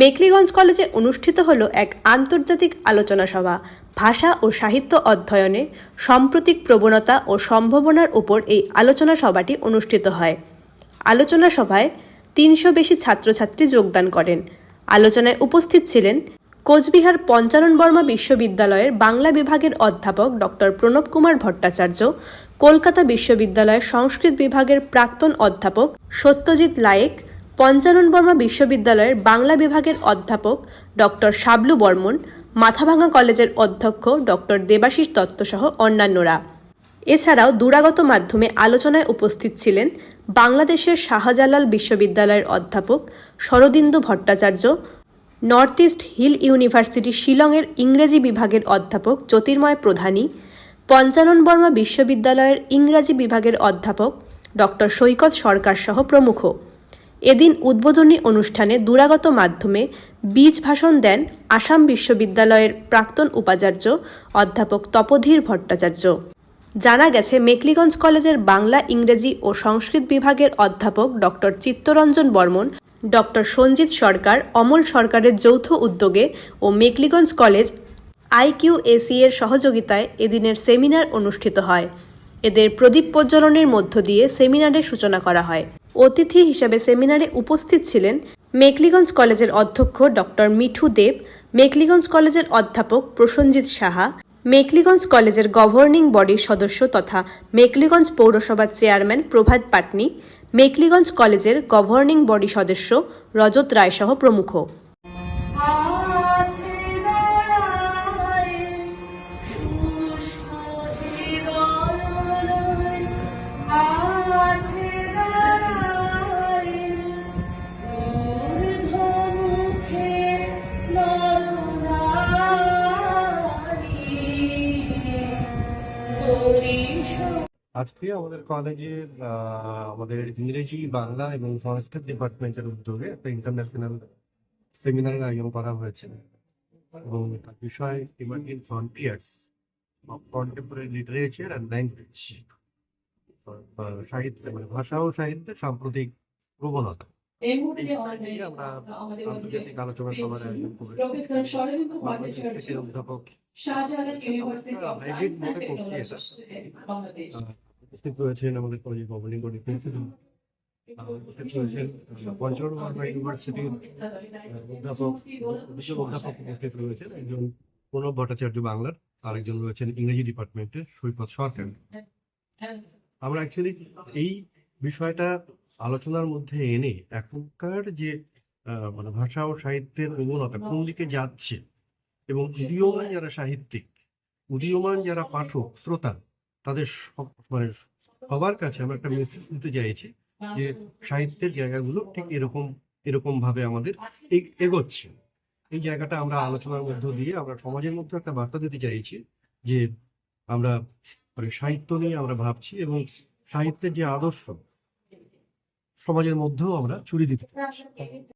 মেকলিগঞ্জ কলেজে অনুষ্ঠিত হল এক আন্তর্জাতিক আলোচনা সভা। ভাষা ও সাহিত্য অধ্যয়নে সাম্প্রতিক প্রবণতা ও সম্ভাবনার উপর এই আলোচনা সভাটি অনুষ্ঠিত হয়। আলোচনা সভায় তিনশো বেশি ছাত্রছাত্রী যোগদান করেন। আলোচনায় উপস্থিত ছিলেন কোচবিহার পঞ্চানন বর্মা বিশ্ববিদ্যালয়ের বাংলা বিভাগের অধ্যাপক ডক্টর প্রণব কুমার ভট্টাচার্য, কলকাতা বিশ্ববিদ্যালয়ের সংস্কৃত বিভাগের প্রাক্তন অধ্যাপক সত্যজিৎ লায়েক পঞ্চানন বর্মা বিশ্ববিদ্যালয়ের বাংলা বিভাগের অধ্যাপক ডক্টর শাবলু বর্মন মাথাভাঙা কলেজের অধ্যক্ষ ডক্টর দেবাশিস দত্ত সহ অন্যান্যরা। এছাড়াও দূরাগত মাধ্যমে আলোচনায় উপস্থিত ছিলেন বাংলাদেশের শাহজালাল বিশ্ববিদ্যালয়ের অধ্যাপক Saradindu Bhattacharya, North East Hill University শিলংয়ের ইংরেজি বিভাগের অধ্যাপক জ্যোতির্ময় প্রধানী, পঞ্চানন বর্মা বিশ্ববিদ্যালয়ের ইংরাজি বিভাগের অধ্যাপক ডক্টর সৈকত সরকার সহ প্রমুখ। এদিন উদ্বোধনী অনুষ্ঠানে দূরাগত মাধ্যমে বীজ ভাষণ দেন আসাম বিশ্ববিদ্যালয়ের প্রাক্তন উপাচার্য অধ্যাপক তপধীর ভট্টাচার্য। জানা গেছে, মেকলিগঞ্জ কলেজের বাংলা, ইংরেজি ও সংস্কৃত বিভাগের অধ্যাপক ডক্টর চিত্তরঞ্জন বর্মন ডক্টর সঞ্জিত সরকার, অমল সরকারের যৌথ উদ্যোগে ও মেকলিগঞ্জ কলেজ আইকিউএসি এর সহযোগিতায় এদিনের সেমিনার অনুষ্ঠিত হয়। এদের প্রদীপ প্রজ্বলনের মধ্য দিয়ে সেমিনারের সূচনা করা হয়। অতিথি হিসেবে সেমিনারে উপস্থিত ছিলেন মেকলিগঞ্জ কলেজের অধ্যক্ষ ডক্টর মিঠু দেব, মেকলিগঞ্জ কলেজের অধ্যাপক প্রসঞ্জিৎ সাহা, মেকলিগঞ্জ কলেজের গভর্নিং বডির সদস্য তথা মেকলিগঞ্জ পৌরসভার চেয়ারম্যান প্রভাত পাটনি, মেকলিগঞ্জ কলেজের গভর্নিং বডি সদস্য রজত রায়সহ প্রমুখ। আজকে আমাদের কলেজে আমাদের ইংরেজি, বাংলা এবং সংস্কৃত ডিপার্টমেন্টের উদ্যোগে একটা ইন্টারন্যাশনাল সেমিনার আয়োজন করা হয়েছে। এবং তার বিষয় emerging frontiers of contemporary literature and language সাহিত্য মানে ভাষা ও সাহিত্যের সাম্প্রতিক প্রবণতা। এই মুহূর্তে আমাদের নিয়ে আমরা আন্তর্জাতিক আলোচনা সভার আয়োজন করেছি। প্রফেসর শরদিন্দু বাংলাদেশ ভট্টাচার্য থেকে অধ্যাপক Shahjalal university of science hybrid and mode এ করছি টেকনোলজি বাংলাদেশ। উপস্থিত রয়েছেন আমাদের কলেজের গভর্নিং বডি প্রিন্সিপাল। উপস্থিত রয়েছেন পঞ্চগড় ইউনিভার্সিটির অধ্যাপক বিশেষ অধ্যাপক উপস্থিত রয়েছেন। একজন প্রণব ভট্টাচার্য বাংলার আরেকজন রয়েছেন ইংরেজি ডিপার্টমেন্টের সৈকত সরকার। আমরা অ্যাকচুয়ালি এই বিষয়টা আলোচনার মধ্যে এনে এখনকার যে মানে ভাষা ও সাহিত্যের প্রবণতা কোন দিকে যাচ্ছে এবং উদীয়মান যারা সাহিত্যিক উদীয়মান যারা পাঠক শ্রোতা তাদের মানে সবার কাছে আমরা একটা মেসেজ দিতে চাইছি যে সাহিত্যের জায়গাগুলো ঠিক এরকম এরকম ভাবে আমাদের এগ- এগোচ্ছে। এই জায়গাটা আমরা আলোচনার মধ্য দিয়ে আমরা সমাজের মধ্যে একটা বার্তা দিতে চাইছি যে আমরা মানে সাহিত্য নিয়ে আমরা ভাবছি এবং সাহিত্যের যে আদর্শ সমাজের মধ্যেও আমরা ছড়িয়ে দিতে